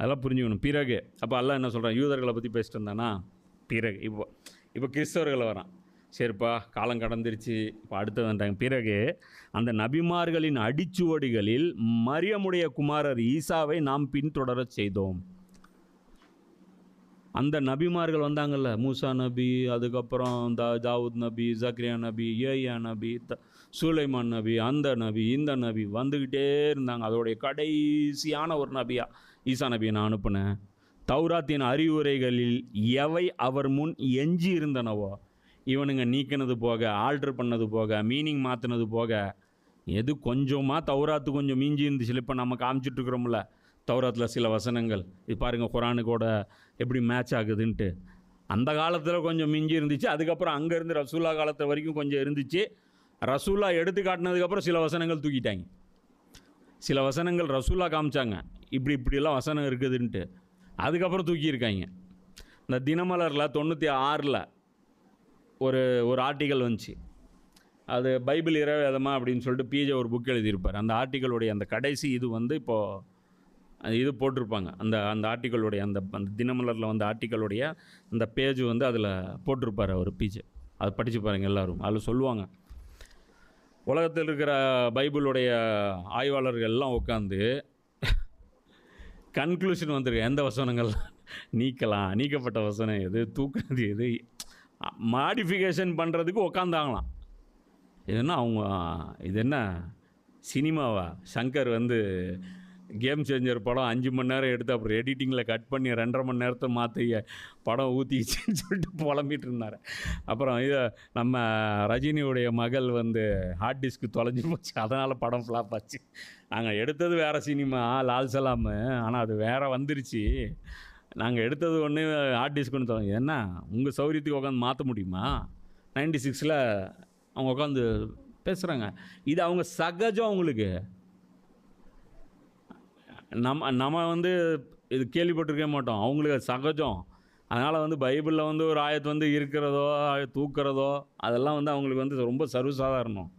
அதெல்லாம் புரிஞ்சுக்கணும். பிறகு அப்போ எல்லாம் என்ன சொல்கிறான் யூதர்களை பற்றி பேசிட்டு இருந்தானா? பிறகு இப்போ இப்போ கிறிஸ்தவர்களை வரான். சரிப்பா காலம் கடந்துருச்சு இப்போ அடுத்து வந்துட்டாங்க. பிறகு அந்த நபிமார்களின் அடிச்சுவடிகளில் மரியமுடைய குமாரர் ஈசாவை நாம் பின்தொடரச் செய்தோம். அந்த நபிமார்கள் வந்தாங்கல்ல மூசா நபி அதுக்கப்புறம் தா தாவூத் நபி ஜக்ரியா நபி ஏயா நபி த சூலைமான் நபி அந்த நபி இந்த நபி வந்துக்கிட்டே இருந்தாங்க. அதோடைய கடைசியான ஒரு நபியா ஈசா நபியை நான் அனுப்புனேன். தௌராத்தின் அறிவுரைகளில் எவை அவர் முன் எஞ்சி இருந்தனவோ இவனுங்க நீக்கினது போக ஆல்ட்ரு பண்ணது போக மீனிங் மாற்றினது போக எது கொஞ்சமாக தௌராத்து கொஞ்சம் மீஞ்சி இருந்துச்சு. இப்போ நம்ம காமிச்சிட்ருக்குறோம்ல தௌராத்தில் சில வசனங்கள். இது பாருங்கள் கூட எப்படி மேட்ச் ஆகுதுன்ட்டு. அந்த காலத்தில் கொஞ்சம் மிஞ்சி இருந்துச்சு. அதுக்கப்புறம் அங்கேருந்து ரசூலா காலத்து வரைக்கும் கொஞ்சம் இருந்துச்சு. ரசூலா எடுத்து காட்டினதுக்கப்புறம் சில வசனங்கள் தூக்கிட்டாங்க. சில வசனங்கள் ரசூலா காமிச்சாங்க. இப்படி இப்படியெல்லாம் வசனம் இருக்குதுன்ட்டு. அதுக்கப்புறம் தூக்கியிருக்காங்க. இந்த தினமலரில் தொண்ணூற்றி ஆறில் ஒரு ஒரு ஆர்டிக்கல் வந்துச்சு. அது பைபிள் இரவேதமா அப்படின்னு சொல்லிட்டு பிஜே ஒரு புக் எழுதியிருப்பார். அந்த ஆர்டிக்கலுடைய அந்த கடைசி இது வந்து இப்போது இது போட்டிருப்பாங்க. அந்த அந்த ஆர்டிக்கலுடைய அந்த அந்த தினமலரில் வந்த ஆர்டிக்கலுடைய அந்த பேஜ் வந்து அதில் போட்டிருப்பார் அவர் பீச்சு அதை படித்து பாருங்க எல்லோரும். அதில் சொல்லுவாங்க. உலகத்தில் இருக்கிற பைபிளுடைய ஆய்வாளர்கள் எல்லாம் உட்காந்து கன்க்ளூஷன் வந்திருக்கு. எந்த வசனங்கள்? நீக்கலாம். நீக்கப்பட்ட வசனம் எது? தூக்குறது எது? மாடிஃபிகேஷன் பண்ணுறதுக்கு உக்காந்தாங்களாம் இது என்ன அவங்க இது என்ன சினிமாவா? சங்கர் வந்து கேம் சேஞ்சர் படம். அஞ்சு மணி நேரம் எடுத்து அப்புறம் எடிட்டிங்கில் கட் பண்ணி ரெண்டரை மணி நேரத்தை மாற்றைய படம் ஊற்றிச்சுன்னு சொல்லிட்டு புலம்பிகிட்டு இருந்தார். அப்புறம் இதை நம்ம ரஜினியுடைய மகள் வந்து ஹார்ட் டிஸ்க்கு தொலைஞ்சு போச்சு. அதனால் படம் ஃப்ளாப் ஆச்சு. நாங்கள் எடுத்தது வேறு சினிமா லால் சலாமு. ஆனால் அது வேறு வந்துருச்சு. நாங்கள் எடுத்தது ஒன்று ஹார்ட் டிஸ்க் ஒன்று தொலைஞ்சு. என்ன? உங்கள் சௌரியத்துக்கு உட்காந்து மாற்ற முடியுமா? நைன்டி சிக்ஸில் அவங்க உட்காந்து பேசுகிறாங்க இது அவங்க சகஜம் அவங்களுக்கு. நம்ம நம்ம வந்து இது கேள்விப்பட்டிருக்க மாட்டோம். அவங்களுக்கு அது சகஜம். அதனால் வந்து பைபிளில் வந்து ஒரு ஆயத்து வந்து இருக்கிறதோ தூக்கிறதோ அதெல்லாம் வந்து அவங்களுக்கு வந்து ரொம்ப சர்வசாதாரணம்.